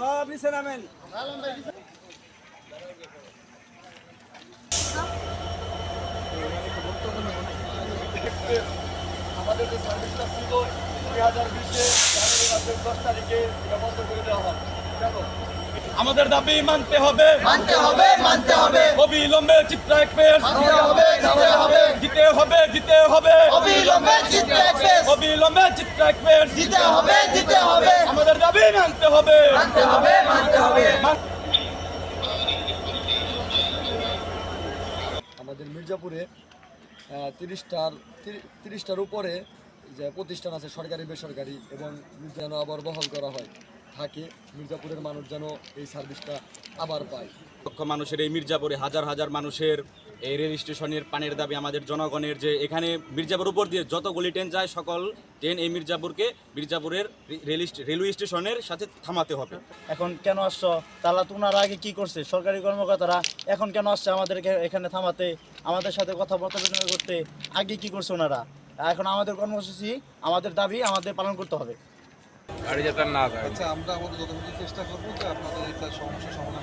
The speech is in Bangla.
নামেন। আমাদের যে সার্ভিসটা ছিল দুই হাজার বিশে দশ তারিখে নিরাপত্তা করে দেওয়া হয় আমাদের দাবি মানতে হবে। মানতে হবে মানতে হবে। অবিলম্বে চিত্রা এক্সপ্রেস। মানতে হবে দিতে হবে। দিতে হবে দিতে হবে। অবিলম্বে চিত্র এক্সপ্রেস। অবিলম্বে চিত্রা এক্সপ্রেস। দিতে হবে দিতে হবে। আমাদের দাবি মানতে হবে। মানতে হবে মানতে হবে। আমাদের মির্জাপুরে তিরিশটার তিরিশটার উপরে যে প্রতিষ্ঠান আছে সরকারি বেসরকারি এবং যেন আবার বহাল করা হয়। থাকে মির্জাপুরের মানুষ যেন এই সার্ভিসটা আবার পায়। লক্ষ মানুষের এই মির্জাপুরে হাজার হাজার মানুষের এই রেল স্টেশনের পানির দাবি আমাদের জনগণের যে এখানে মির্জাপুর উপর দিয়ে যতগুলি ট্রেন যায় সকল ট্রেন এই মির্জাপুরকে মির্জাপুরের রেল রেলওয়ে স্টেশনের সাথে থামাতে হবে। এখন কেন আসছো? তাহলে তো ওনারা আগে কি করছে? সরকারি কর্মকর্তারা এখন কেন আসছে আমাদেরকে এখানে থামাতে? আমাদের সাথে কথাবার্তা বিনিময় করতে আগে কি করছে ওনারা এখন আমাদের কর্মসূচি আমাদের দাবি আমাদের পালন করতে হবে। গাড়ি যাতে না যায় আচ্ছা আমরা আমাদের যতটুকু চেষ্টা করব যে আপনাদের এটা সমস্যা জন্য